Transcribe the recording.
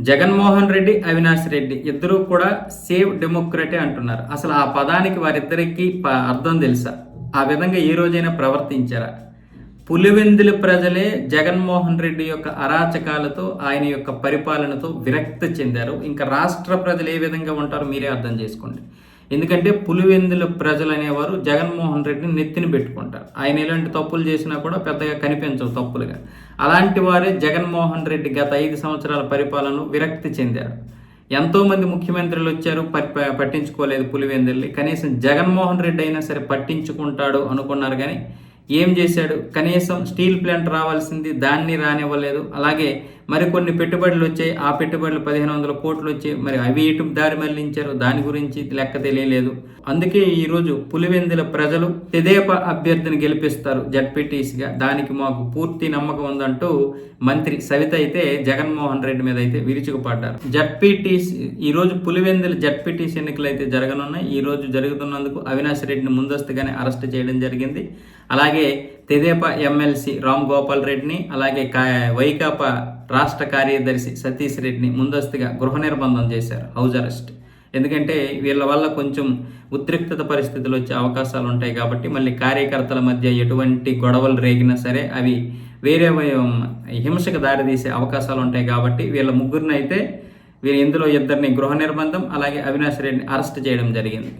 జగన్మోహన్ రెడ్డి అవినాష్ రెడ్డి ఇద్దరూ కూడా save democracy అంటున్నారు. అసలు ఆ పదానికి వారిద్దరికి ప- అర్థం తెలుసా? ఆ విధంగా ఏ రోజైనా ప్రవర్తించారా? పులివెందుల ప్రజలే జగన్మోహన్ రెడ్డి యొక్క అరాచకాలతో ఆయన యొక్క పరిపాలనతో విరక్తి చెందారు. ఇంకా రాష్ట్ర ప్రజలు ఏ విధంగా ఉంటారో మీరే అర్థం చేసుకోండి. ఎందుకంటే పులివెందుల ప్రజలు అనేవారు జగన్మోహన్ రెడ్డిని నెత్తిన పెట్టుకుంటారు. ఆయన ఎలాంటి తప్పులు చేసినా కూడా పెద్దగా కనిపించవు తప్పులుగా. అలాంటి వారే జగన్మోహన్ రెడ్డి గత ఐదు సంవత్సరాల పరిపాలనలో విరక్తి చెందారు. ఎంతోమంది ముఖ్యమంత్రులు వచ్చారు ప- ప- పట్టించుకోలేదు పులివెందుల్ని. కనీసం జగన్మోహన్ రెడ్డి అయినా సరే పట్టించుకుంటాడు అనుకున్నారు కానీ ఏం చేశాడు? కనీసం స్టీల్ ప్లాంట్ రావాల్సింది దాన్ని రానివ్వలేదు. అలాగే మరికొన్ని పెట్టుబడులు వచ్చాయి. ఆ పెట్టుబడులు పదిహేను వందల కోట్లు వచ్చాయి. మరి అవి ఇటు దారి మళ్ళించారు? దాని గురించి లెక్క తెలియలేదు. అందుకే ఈరోజు పులివెందుల ప్రజలు తెదేప అభ్యర్థిని గెలిపిస్తారు జడ్పీటీసీగా. దానికి మాకు పూర్తి నమ్మకం ఉందంటూ మంత్రి సవిత అయితే జగన్మోహన్ రెడ్డి మీద అయితే విరుచుకుపడ్డారు. జడ్పీటీసీ ఈరోజు పులివెందుల జడ్పీటీసీ ఎన్నికలు అయితే జరగనున్నాయి ఈ రోజు జరుగుతున్నందుకు అవినాష్ రెడ్డిని ముందస్తుగానే అరెస్ట్ చేయడం జరిగింది. అలాగే అలాగే తెదేపా ఎమ్మెల్సీ రామ్ గోపాల్ రెడ్డిని అలాగే కా- వైకాపా రాష్ట్ర కార్యదర్శి సతీష్ రెడ్డిని ముందస్తుగా గృహ నిర్బంధం చేశారు. House arrest. ఎందుకంటే వీళ్ళ వల్ల కొంచెం ఉద్రిక్తత పరిస్థితులు వచ్చే అవకాశాలు ఉంటాయి కాబట్టి మళ్ళీ కార్యకర్తల మధ్య ఎటువంటి గొడవలు రేగినా సరే అవి వేరే హింసకు దారితీసే అవకాశాలు ఉంటాయి కాబట్టి వీళ్ళ ముగ్గురిని అయితే వీరు ఇందులో ఇద్దరిని గృహ నిర్బంధం అలాగే అవినాష్ రెడ్డిని అరెస్ట్ చేయడం జరిగింది.